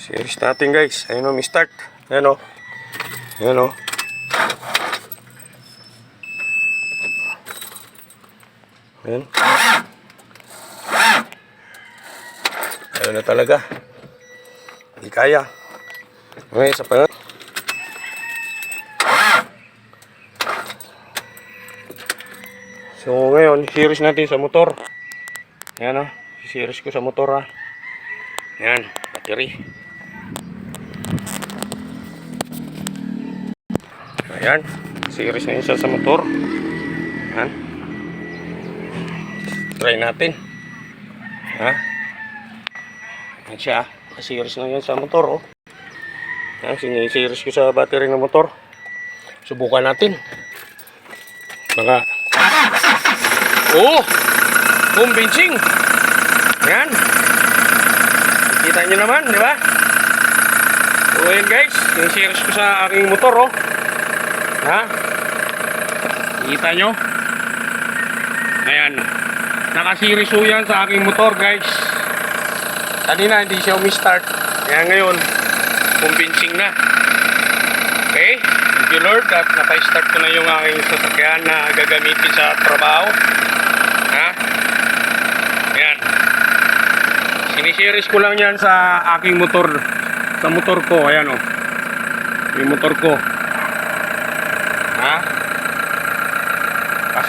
Series natin guys. Ayun o, may start. Ayan o. Ayan o. Ayan. Ayun na talaga. Hindi kaya. Okay, isa pa yun. So ngayon, series natin sa motor. Ayan o, series ko sa motor ha. Ayan, battery. Ayan, series na isa sa motor. Ayan. Try natin. Ha? Ayan siya. Series na yan sa motor oh. Ayan, sinisiris ko sa battery ng motor. Subukan natin. Baka Oh! Convincing! Yan. Kita nyo naman, di ba? So, ayan guys. Yung series ko sa aking motor, oh. Ha? Kita nyo? Ayan. Naka-series ho yan sa aking motor, guys. Kanina, hindi siya umi-start. Kaya ngayon, convincing na. Okay? Thank you Lord at naka-start ko na yung aking sasakyan na gagamitin sa trabaho. Ha? Ayan. Sinisiris ko lang yan sa aking motor. Sa motor ko. Ayan o. Yung motor ko. Ha?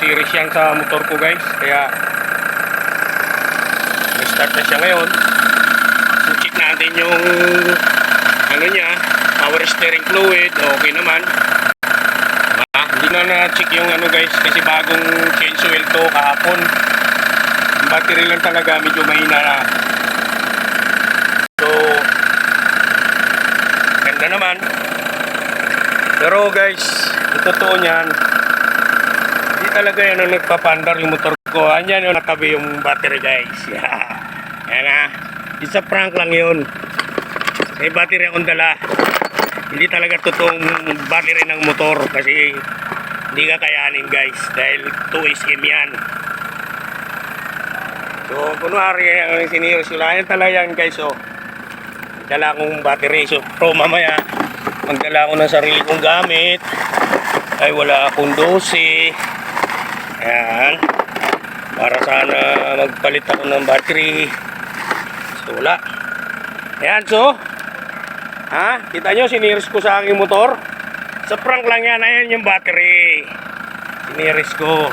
Kasiris yan sa motor ko guys. Kaya start na siya ngayon. So check natin yung ano niya. Power steering fluid. Okay naman. Ah, hindi na na-check yung ano guys kasi bagong change oil to kahapon. Ang battery lang talaga medyo mahina na. So, ganda naman. Pero guys, yung totoo niyan, talaga yan ang nagpapandar yung motor ko. Anyan yung nakabi yung battery guys. Yan na. It's a prank lang yun. May battery akong dala hindi talaga totoong battery ng motor kasi hindi ka kayanin guys dahil 2 SM yan so kunwari ang siniro sila yan talaga yan guys oh dala kong battery so pro mamaya magdala ko ng sarili kong gamit ay wala akong 12 yan para sana magpalit ako ng battery so wala yan so Ha? Kita nyo, siniris ko sa aking motor. Sa prank lang yan, ayan yung battery. Siniris ko.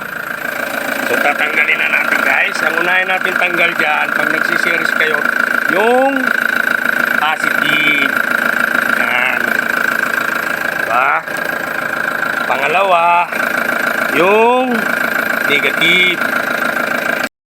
So, tatanggalin na natin guys. Ang unahin natin tanggal dyan, pag nagsisiris kayo, yung positive. Yan. Diba? Pangalawa, yung 那个滴。